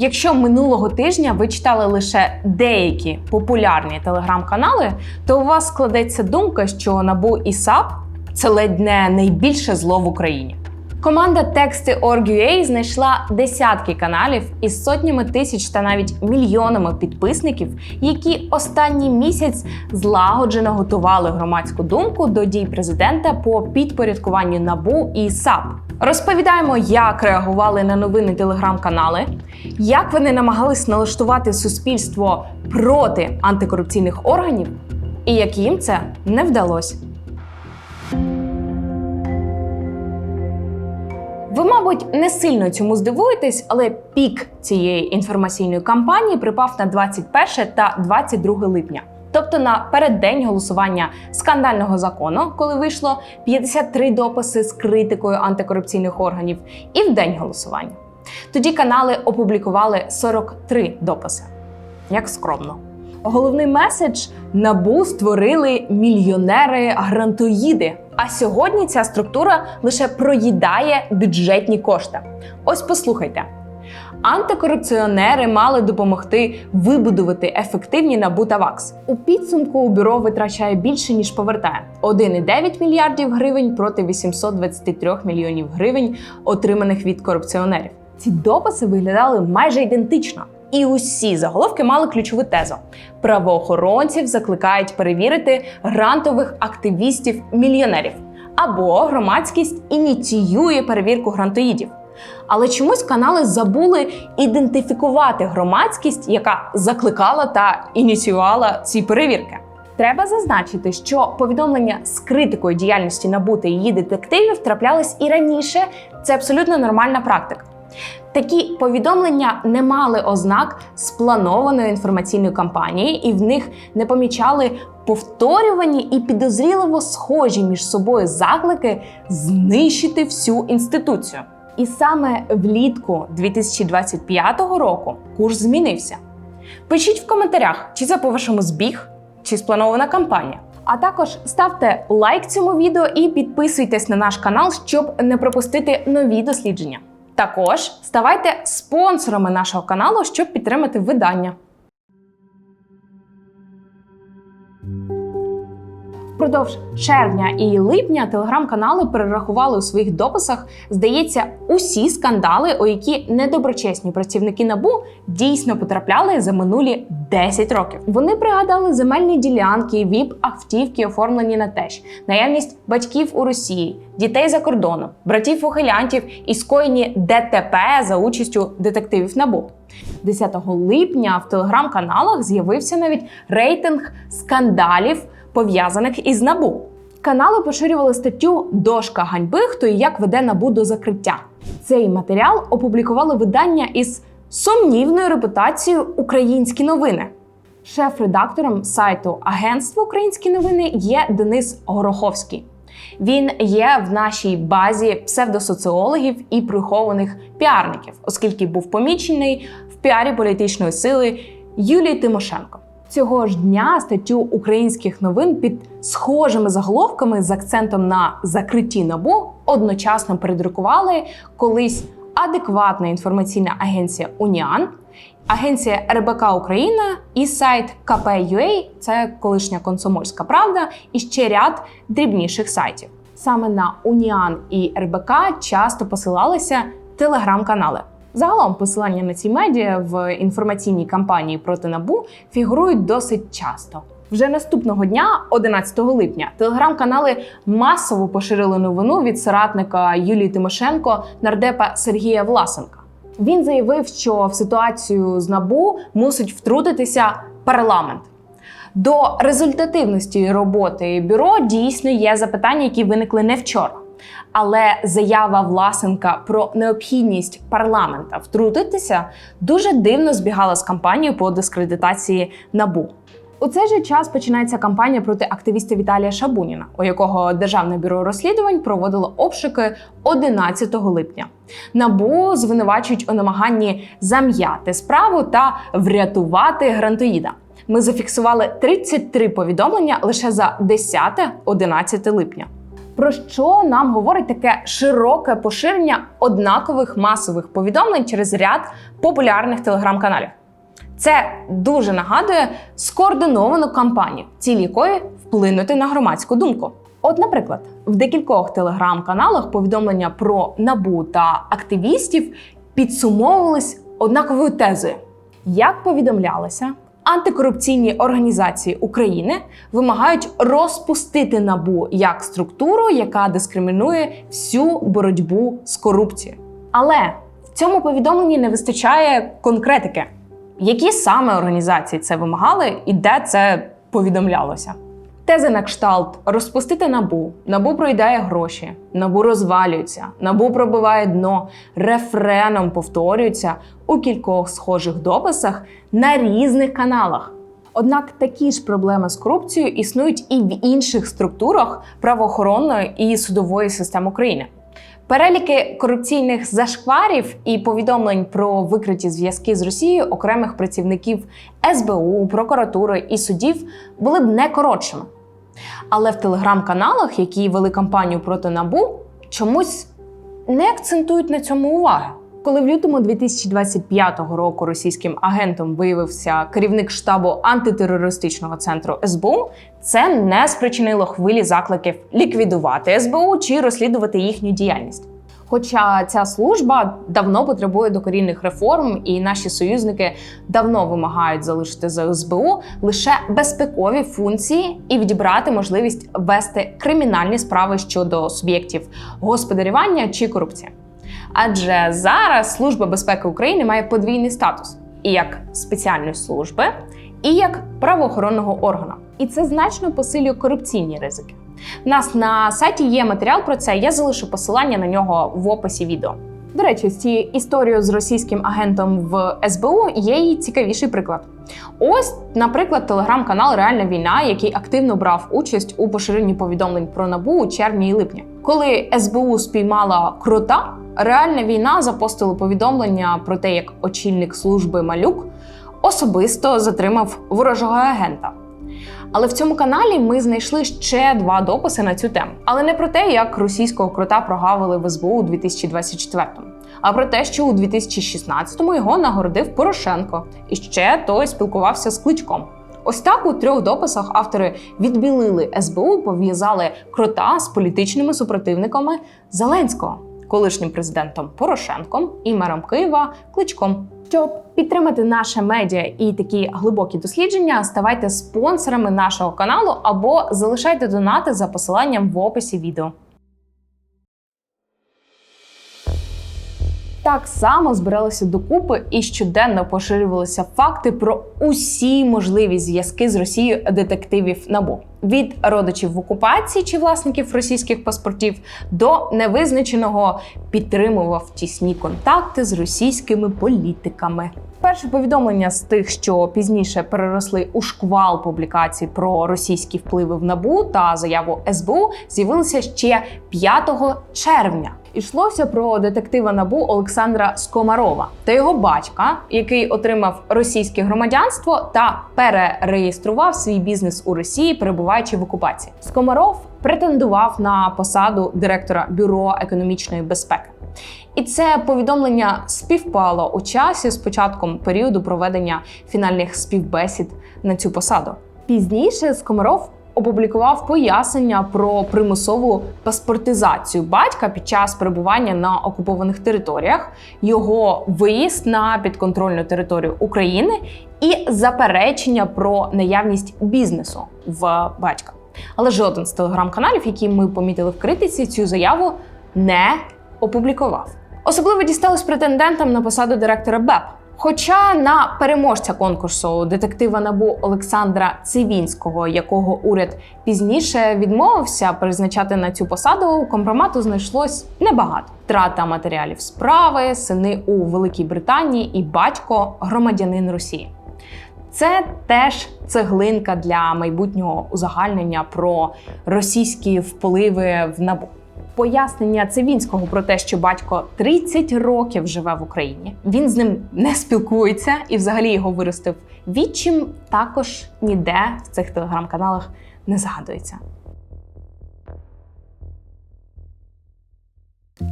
Якщо минулого тижня ви читали лише деякі популярні телеграм-канали, то у вас складеться думка, що НАБУ і САП це ледь не найбільше зло в Україні. Команда Тексти.org.ua знайшла десятки каналів із сотнями тисяч та навіть мільйонами підписників, які останній місяць злагоджено готували громадську думку до дій президента по підпорядкуванню НАБУ і САП. Розповідаємо, як реагували на новини телеграм-канали, як вони намагались налаштувати суспільство проти антикорупційних органів, і як їм це не вдалося. Ви, мабуть, не сильно цьому здивуєтесь, але пік цієї інформаційної кампанії припав на 21 та 22 липня. Тобто на переддень голосування скандального закону, коли вийшло 53 дописи з критикою антикорупційних органів, і в день голосування. Тоді канали опублікували 43 дописи. Як скромно. Головний меседж набу створили мільйонери-грантоїди. А сьогодні ця структура лише проїдає бюджетні кошти. Ось послухайте. Антикорупціонери мали допомогти вибудувати ефективні НАБУ та ВАКС. У підсумку бюро витрачає більше ніж повертає 1,9 мільярдів гривень проти 823 мільйонів гривень, отриманих від корупціонерів. Ці дописи виглядали майже ідентично. І усі заголовки мали ключову тезу: правоохоронців закликають перевірити грантових активістів-мільйонерів, або громадськість ініціює перевірку грантоїдів. Але чомусь канали забули ідентифікувати громадськість, яка закликала та ініціювала ці перевірки. Треба зазначити, що повідомлення з критикою діяльності НАБУ та її детективів траплялись і раніше. Це абсолютно нормальна практика. Такі повідомлення не мали ознак спланованої інформаційної кампанії, і в них не помічали повторювані і підозріливо схожі між собою заклики знищити всю інституцію. І саме влітку 2025 року курс змінився. Пишіть в коментарях, чи це по-вашому збіг, чи спланована кампанія. А також ставте лайк цьому відео і підписуйтесь на наш канал, щоб не пропустити нові дослідження. Також ставайте спонсорами нашого каналу, щоб підтримати видання. Впродовж червня і липня телеграм-канали перерахували у своїх дописах, здається, усі скандали, у які недоброчесні працівники набу дійсно потрапляли за минулі 10 років. Вони пригадали земельні ділянки, віп автівки, оформлені на теж, наявність батьків у Росії, дітей за кордоном, братів ухилянтів і скоєні ДТП за участю детективів набу. 10 липня в телеграм-каналах з'явився навіть рейтинг скандалів пов'язаних із набу. Канали поширювали статтю Дошка ганьби, хто і як веде набу до закриття. Цей матеріал опублікували видання із сумнівною репутацією Українські новини. Шеф-редактором сайту Агентство Українські новини є Денис Гороховський. Він є в нашій базі псевдосоціологів і прихованих піарників, оскільки був помічений в піарі політичної сили Юлії Тимошенко. Цього ж дня статтю українських новин під схожими заголовками з акцентом на закритті набу одночасно передрукували колись адекватна інформаційна агенція Уніан, агенція РБК Україна і сайт КП.UA, це колишня комсомольська правда, і ще ряд дрібніших сайтів. Саме на Уніан і РБК часто посилалися телеграм-канали. Загалом посилання на ці медіа в інформаційній кампанії проти набу фігурують досить часто. Вже наступного дня, 11 липня, телеграм-канали масово поширили новину від соратника Юлії Тимошенко нардепа Сергія Власенка. Він заявив, що в ситуацію з набу мусить втрутитися парламент. До результативності роботи бюро дійсно є запитання, які виникли не вчора. Але заява Власенка про необхідність парламента втрутитися дуже дивно збігала з кампанією по дискредитації набу. У цей же час починається кампанія проти активіста Віталія Шабуніна, у якого Державне бюро розслідувань проводило обшуки 11 липня. Набу звинувачують у намаганні зам'яти справу та врятувати грантоїда. Ми зафіксували 33 повідомлення лише за 10-11 липня. Про що нам говорить таке широке поширення однакових масових повідомлень через ряд популярних телеграм-каналів? Це дуже нагадує скоординовану кампанію, ціль якої вплинути на громадську думку. От, наприклад, в декількох телеграм-каналах повідомлення про набу та активістів підсумовувались однаковою тезою. Як повідомлялося, антикорупційні організації України вимагають розпустити набу як структуру, яка дискримінує всю боротьбу з корупцією. Але в цьому повідомленні не вистачає конкретики, які саме організації це вимагали і де це повідомлялося. Тези на кшталт розпустити набу, набу проїдає гроші, набу розвалюється, набу пробиває дно, рефреном повторюються у кількох схожих дописах на різних каналах. Однак такі ж проблеми з корупцією існують і в інших структурах правоохоронної і судової системи України. Переліки корупційних зашкварів і повідомлень про викриті зв'язки з Росією окремих працівників СБУ, прокуратури і судів були б не коротшими. Але в телеграм-каналах, які вели кампанію проти набу, чомусь не акцентують на цьому уваги. Коли в лютому 2025 року російським агентом виявився керівник штабу антитерористичного центру СБУ, це не спричинило хвилі закликів ліквідувати СБУ чи розслідувати їхню діяльність. Хоча ця служба давно потребує докорінних реформ, і наші союзники давно вимагають залишити за СБУ лише безпекові функції і відібрати можливість вести кримінальні справи щодо суб'єктів господарювання чи корупції. Адже зараз Служба безпеки України має подвійний статус і як спеціальної служби, і як правоохоронного органу. І це значно посилює корупційні ризики. У нас на сайті є матеріал про це. Я залишу посилання на нього в описі відео. До речі, з цією історією з російським агентом в СБУ є і цікавіший приклад. Ось, наприклад, телеграм-канал Реальна війна, який активно брав участь у поширенні повідомлень про набу у червні і липні. Коли СБУ спіймала крота, реальна війна запостила повідомлення про те, як очільник служби Малюк особисто затримав ворожого агента. Але в цьому каналі ми знайшли ще два дописи на цю тему. Але не про те, як російського крота прогавили в СБУ у 2024-му, а про те, що у 2016-му його нагородив Порошенко, і ще той спілкувався з кличком. Ось так у трьох дописах автори відбілили СБУ, пов'язали крота з політичними супротивниками Зеленського, колишнім президентом Порошенком і мером Києва Кличком. Щоб підтримати наше медіа і такі глибокі дослідження, ставайте спонсорами нашого каналу або залишайте донати за посиланням в описі відео. Так само збиралися докупи і щоденно поширювалися факти про усі можливі зв'язки з Росією детективів НАБУ від родичів в окупації чи власників російських паспортів до невизначеного підтримував тісні контакти з російськими політиками. Перше повідомлення з тих, що пізніше переросли у шквал публікацій про російські впливи в НАБУ та заяву СБУ, з'явилися ще 5 червня. Ішлося про детектива набу Олександра Скомарова та його батька, який отримав російське громадянство та перереєстрував свій бізнес у Росії, перебуваючи в окупації. Скомаров претендував на посаду директора бюро економічної безпеки. І це повідомлення співпало у часі з початком періоду проведення фінальних співбесід на цю посаду. Пізніше Скомаров опублікував пояснення про примусову паспортизацію батька під час перебування на окупованих територіях, його виїзд на підконтрольну територію України і заперечення про наявність бізнесу в батька. Але жоден з телеграм-каналів, які ми помітили в критиці, цю заяву не опублікував. Особливо дісталось претендентам на посаду директора БЕП. Хоча на переможця конкурсу детектива набу Олександра Цивінського, якого уряд пізніше відмовився призначати на цю посаду, компромату знайшлось небагато. Трата матеріалів справи, сини у Великій Британії і батько громадянин Росії. Це теж цеглинка для майбутнього узагальнення про російські впливи в набу. Пояснення Цивінського про те, що батько 30 років живе в Україні. Він з ним не спілкується і взагалі його виростив відчим, також ніде в цих телеграм-каналах не згадується.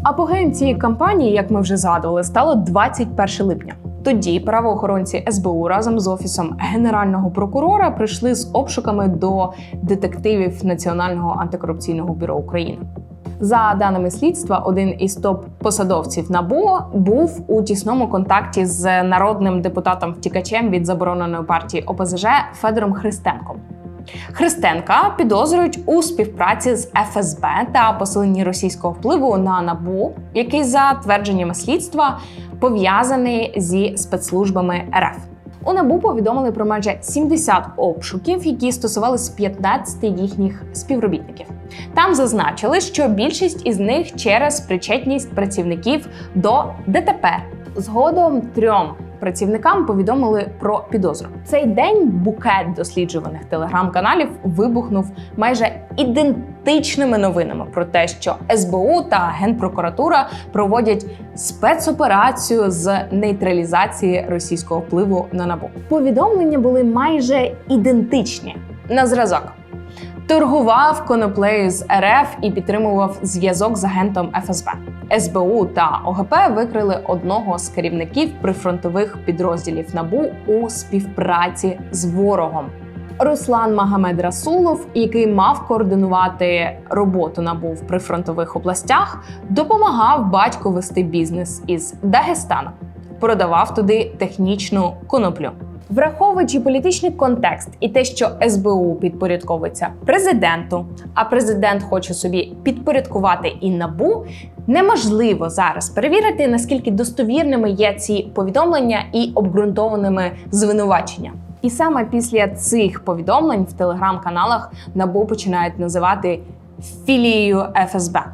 Апогеєм цієї кампанії, як ми вже згадували, стало 21 липня. Тоді правоохоронці СБУ разом з офісом генерального прокурора прийшли з обшуками до детективів Національного антикорупційного бюро України. За даними слідства, один із топ-посадовців НАБУ був у тісному контакті з народним депутатом втікачем від забороненої партії ОПЗЖ Федором Христенком. Христенка підозрюють у співпраці з ФСБ та посиленні російського впливу на НАБУ, який за твердженнями слідства пов'язаний зі спецслужбами РФ. У НАБУ повідомили про майже 70 обшуків, які стосувались 15 їхніх співробітників. Там зазначили, що більшість із них через причетність працівників до ДТП. Згодом трьом працівникам повідомили про підозру. Цей день букет досліджуваних телеграм-каналів вибухнув майже ідентичними новинами про те, що СБУ та Генпрокуратура проводять спецоперацію з нейтралізації російського впливу на набу. Повідомлення були майже ідентичні на зразок. Торгував коноплею з РФ і підтримував зв'язок з агентом ФСБ. СБУ та ОГП викрили одного з керівників прифронтових підрозділів НАБУ у співпраці з ворогом. Руслан Магомед Расулов, який мав координувати роботу НАБУ в прифронтових областях, допомагав батьку вести бізнес із Дагестану, продавав туди технічну коноплю. Враховуючи політичний контекст і те, що СБУ підпорядковується президенту, а президент хоче собі підпорядкувати і набу, неможливо зараз перевірити наскільки достовірними є ці повідомлення і обґрунтованими звинувачення. І саме після цих повідомлень в телеграм-каналах набу починають називати філією ФСБ.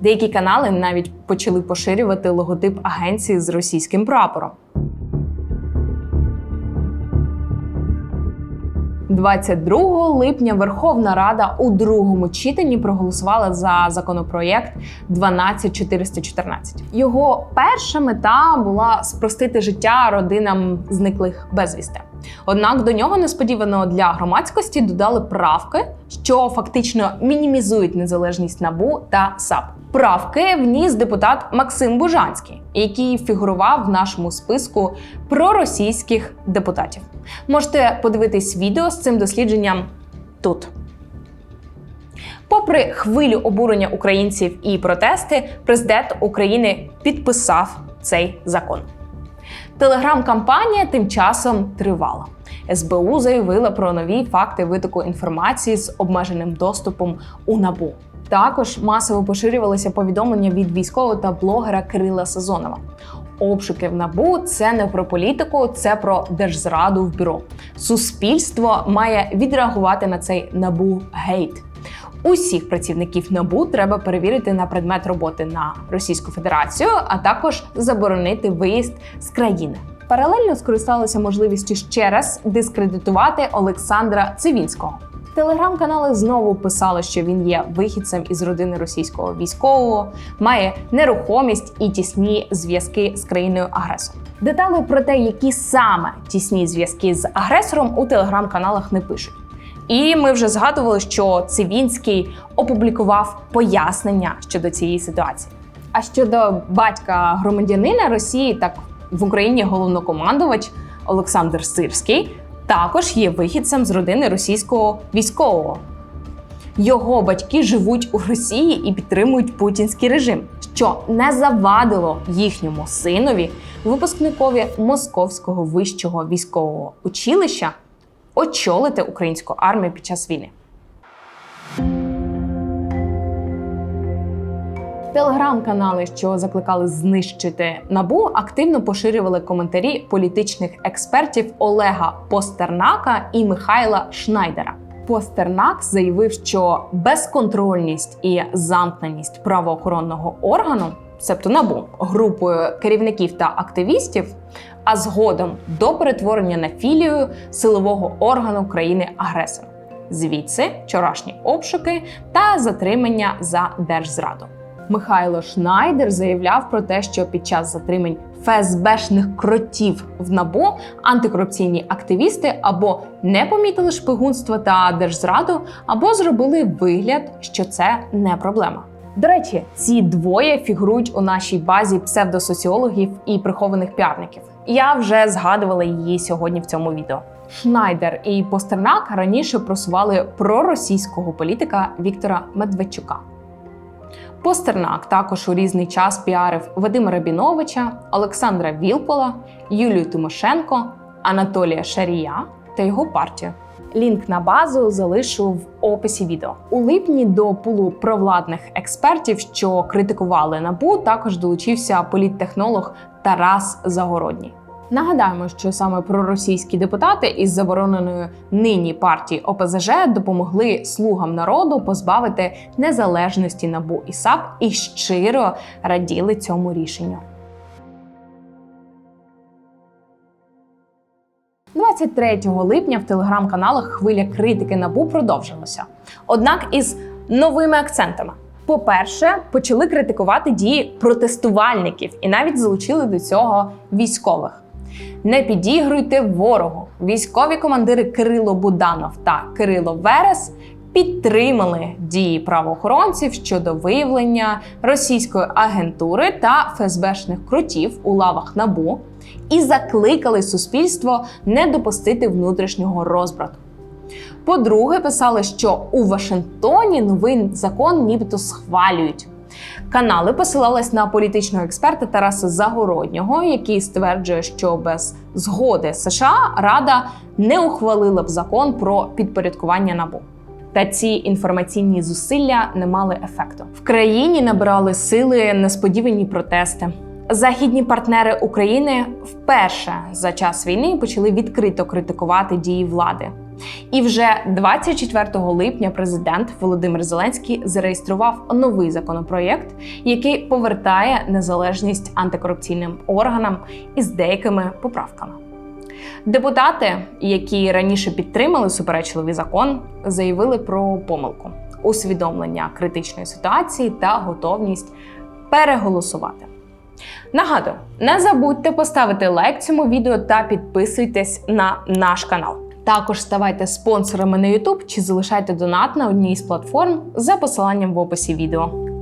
Деякі канали навіть почали поширювати логотип агенції з російським прапором. 22 липня Верховна Рада у другому читанні проголосувала за законопроєкт 12414. Його перша мета була спростити життя родинам зниклих безвісти. Однак до нього несподівано для громадськості додали правки, що фактично мінімізують незалежність набу та САП. Правки вніс депутат Максим Бужанський, який фігурував в нашому списку проросійських депутатів. Можете подивитись відео з цим дослідженням тут. Попри хвилю обурення українців і протести, президент України підписав цей закон. Телеграм-кампанія тим часом тривала. СБУ заявила про нові факти витоку інформації з обмеженим доступом у набу. Також масово поширювалися повідомлення від військового та блогера Кирила Сазонова. Обшуки в набу це не про політику, це про держзраду в бюро. Суспільство має відреагувати на цей набу гейт. Усіх працівників набу треба перевірити на предмет роботи на Російську Федерацію, а також заборонити виїзд з країни. Паралельно скористалися можливістю ще раз дискредитувати Олександра Цивінського. Телеграм-канали знову писали, що він є вихідцем із родини російського військового, має нерухомість і тісні зв'язки з країною агресором. Деталі про те, які саме тісні зв'язки з агресором у телеграм-каналах не пишуть. І ми вже згадували, що Цивінський опублікував пояснення щодо цієї ситуації. А щодо батька громадянина Росії, так в Україні головнокомандувач Олександр Сирський також є вихідцем з родини російського військового. Його батьки живуть у Росії і підтримують путінський режим, що не завадило їхньому синові, випускникові Московського вищого військового училища, очолити українську армію під час війни. Телеграм-канали, що закликали знищити набу, активно поширювали коментарі політичних експертів Олега Постернака і Михайла Шнайдера. Постернак заявив, що безконтрольність і замкненість правоохоронного органу, себто набу, групою керівників та активістів, а згодом до перетворення на філію силового органу країни-агресора. Звідси вчорашні обшуки та затримання за держзраду. Михайло Шнайдер заявляв про те, що під час затримань ФСБшних кротів в НАБУ антикорупційні активісти або не помітили шпигунство та держзраду, або зробили вигляд, що це не проблема. До речі, ці двоє фігурують у нашій базі псевдосоціологів і прихованих піарників. Я вже згадувала її сьогодні в цьому відео. Шнайдер і Постернак раніше просували проросійського політика Віктора Медведчука. Постернак також у різний час піарив Вадима Рабіновича, Олександра Вілпола, Юлію Тимошенко, Анатолія Шарія та його партію. Лінк на базу залишу в описі відео. У липні до пулу провладних експертів, що критикували набу, також долучився політтехнолог Тарас Загородній. Нагадаємо, що саме проросійські депутати із забороненої нині партії ОПЗЖ допомогли слугам народу позбавити незалежності набу і САП і щиро раділи цьому рішенню. 23 липня в телеграм-каналах хвиля критики набу продовжилася. Однак із новими акцентами. По-перше, почали критикувати дії протестувальників і навіть залучили до цього військових. Не підігруйте ворогу. Військові командири Кирило Буданов та Кирило Верес підтримали дії правоохоронців щодо виявлення російської агентури та ФСБшних крутів у лавах набу і закликали суспільство не допустити внутрішнього розбрату. По-друге, писали, що у Вашингтоні новий закон нібито схвалюють. Канали посилались на політичного експерта Тараса Загороднього, який стверджує, що без згоди США Рада не ухвалила б закон про підпорядкування набу. Та ці інформаційні зусилля не мали ефекту. В країні набирали сили несподівані протести. Західні партнери України вперше за час війни почали відкрито критикувати дії влади. І вже 24 липня президент Володимир Зеленський зареєстрував новий законопроєкт, який повертає незалежність антикорупційним органам із деякими поправками. Депутати, які раніше підтримали суперечливий закон, заявили про помилку, усвідомлення критичної ситуації та готовність переголосувати. Нагадую, не забудьте поставити лайк цьому відео та підписуйтесь на наш канал. Також ставайте спонсорами на YouTube чи залишайте донат на одній з платформ за посиланням в описі відео.